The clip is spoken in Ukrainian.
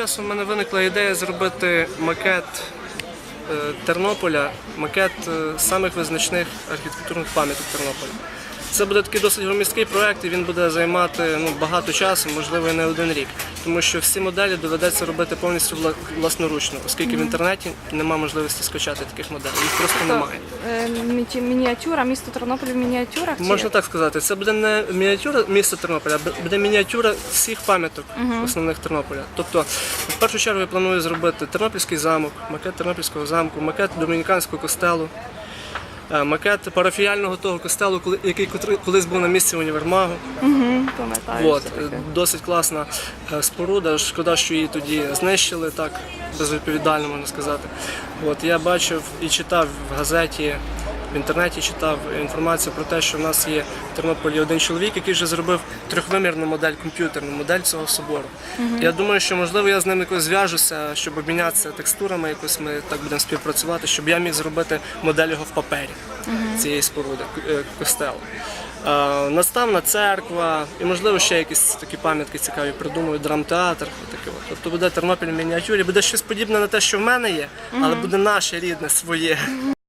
Часом в мене виникла ідея зробити макет е, Тернополя, макет е, самих визначних архітектурних пам'яток Тернополя. Це буде такий досить громісткий проект, і він буде займати ну, багато часу, можливо, і не один рік. Тому що всі моделі доведеться робити повністю вла- власноручно, оскільки в інтернеті немає можливості скачати таких моделей. Їх просто немає. Е, міні- Мініатюра, місто Тернополь в мініатюрах? чи Можна як? так сказати, це буде не мініатюра міста Тернополя, а буде мініатюра всіх пам'яток основних Тернополя. Тобто, в першу чергу я планую зробити Тернопільський замок, макет Тернопільського замку, макет Домініканського костелу, е, макет парафіяльного того костелу, який колись був на місці універмагу. Угу, Пам'ятаю. От, е, досить класна е, споруда. Шкода, що її тоді знищили так, безвідповідально можна сказати. От, я бачив і читав в газеті, в інтернеті читав інформацію про те, що в нас є в Тернополі один чоловік, який вже зробив трьохвимірну модель, комп'ютерну модель цього собору. Я думаю, що можливо я з ним якось зв'яжуся, щоб обмінятися текстурами, якось ми так будемо співпрацювати, щоб я міг зробити модель його в папері цієї споруди, е, костелу. Наставна церква і, можливо, ще якісь такі пам'ятки цікаві придумаю, драмтеатр. таке от. Тобто буде Тернопіль в мініатюрі, буде щось подібне на те, що в мене є, але буде наше рідне, своє.